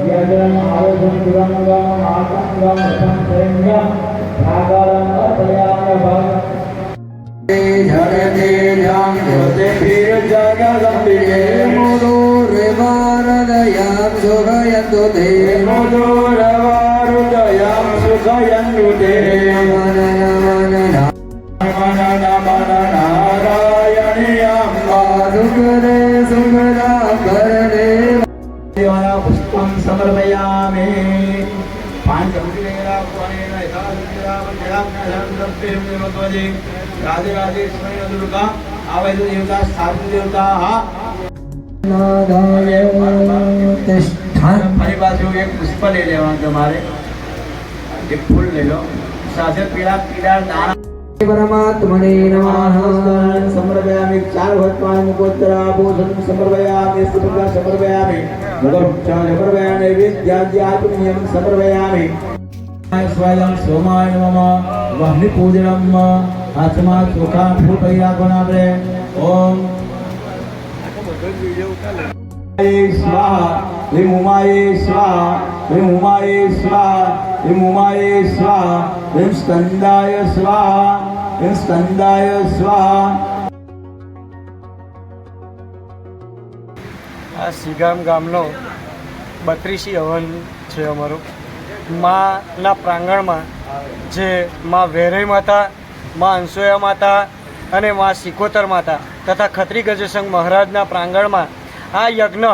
వ్యాకరణం ఆరోగ్యం దురంగా ఆసంగా అసంకరంగా ఆకారం అసయాన భాగం జగతే జాం జ్యోతి ప్రియ జగదంబికే ముదో రివారదయాం సుఖయంతు తే ముదో రవారుదయాం సుఖయంతు తే నమన నమన నమన સમર્પયામે દેવતા સ્થાપિત દેવતા ફરી એક પુષ્પ લઈ લેવાનું તમારે એક ફૂલ લઈ લો સાથે પીળા પીળા દાણા પરમાત્મને નમઃ. સમર્પયામિ ચાર ભગવાન મુકોત્તરા ભોજન સમર્પયામિ સુભગા સમર્પયામિ મુખરૂક્ષા સમર્પયામિ વિદ્યાદ્યાત્મ્યમ સમર્પયામિ સ્વયં સોમાય નમઃ. વહ્નિ પૂજનમ હાથમાં ચોખા ફૂલ કરી રાખવાના આપણે. ઓમ. સ્વાહા હ્રીમ ઉમાય સ્વાહા હ્રીમ ઉમાય સ્વાહા હ્રીમ ઉમાય સ્વાહા હ્રીમ સ્કંદાય સ્વાહા. સ્કંદાય સ્વાહા આ સિગામ ગામનો બત્રીસી હવન છે અમારું. માના પ્રાંગણમાં જે માં વેરઈ માતા, માં અંસોયા માતા અને માં સિકોતર માતા તથા ખત્રી ગજસંગ મહારાજના પ્રાંગણમાં આ યજ્ઞ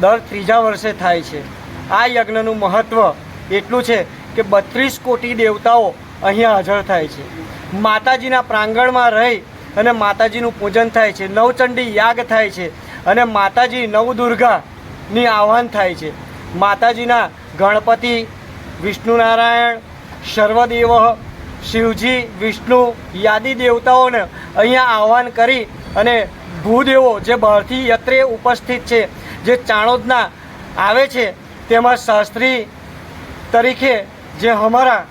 દર ત્રીજા વર્ષે થાય છે. આ યજ્ઞનું મહત્ત્વ એટલું છે કે બત્રીસ કોટી દેવતાઓ અહીંયા હાજર થાય છે. માતાજીના પ્રાંગણમાં રહી અને માતાજીનું પૂજન થાય છે. નવચંડી યાગ થાય છે અને માતાજી નવદુર્ગાની આહવાન થાય છે. માતાજીના ગણપતિ વિષ્ણુનારાયણ, સર્વદેવ, શિવજી, વિષ્ણુ, યાદી દેવતાઓને અહીંયા આહવાન કરી અને ભૂદેવો જે બહારથી યત્રે ઉપસ્થિત છે, જે ચાણોદના આવે છે, તેમાં શાસ્ત્રી તરીકે જે અમારા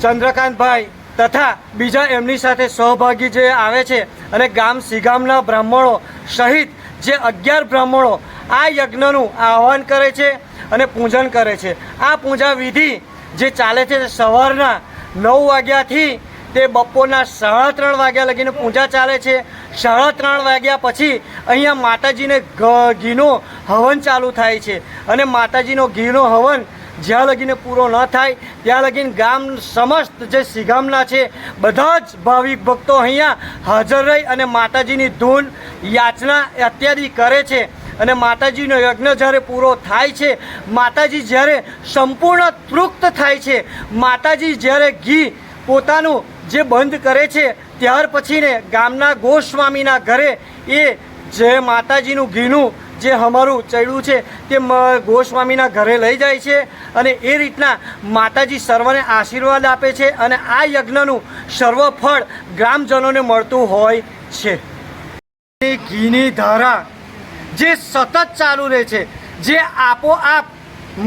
ચંદ્રકાંતભાઈ તથા બીજા એમની સાથે સહભાગી જે આવે છે અને ગામ સિગામના બ્રાહ્મણો સહિત જે અગિયાર બ્રાહ્મણો આ યજ્ઞનું આહવાન કરે છે અને પૂજન કરે છે. આ પૂજા વિધિ જે ચાલે છે સવારના નવ વાગ્યાથી તે બપોરના સાડા ત્રણ વાગ્યા લગીને પૂજા ચાલે છે. સાડા ત્રણ વાગ્યા પછી અહીંયા માતાજીને ઘીનો હવન ચાલુ થાય છે અને માતાજીનો ઘીનો હવન જ્યાં લગીને પૂરો ન થાય, ત્યાં લગીને ગામ સમસ્ત જે સિગામના છે, બધા જ ભાવિક ભક્તો અહીંયા હાજર રહી અને માતાજીની ધૂન યાચના અત્યાદી કરે છે. અને માતાજીનો યજ્ઞ જ્યારે પૂરો થાય છે, માતાજી જ્યારે સંપૂર્ણ તૃપ્ત થાય છે, માતાજી જ્યારે ઘી પોતાનું જે બંધ કરે છે, ત્યાર પછીને ગામના ગોસ્વામીના ઘરે એ જે માતાજીનું ઘીનું જે અમારું ચડ્યું છે તે ગોસ્વામીના ઘરે લઈ જાય છે અને એ રીતના માતાજી સર્વને આશીર્વાદ આપે છે અને આ યજ્ઞનું સર્વ ફળ ગ્રામજનોને મળતું હોય છે. ઘીની ધારા જે સતત ચાલુ રહે છે, જે આપોઆપ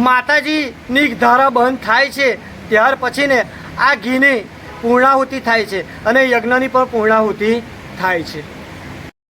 માતાજીની ધારા બંધ થાય છે, ત્યાર પછીને આ ઘીની પૂર્ણાહુતિ થાય છે અને યજ્ઞની પણ પૂર્ણાહુતિ થાય છે.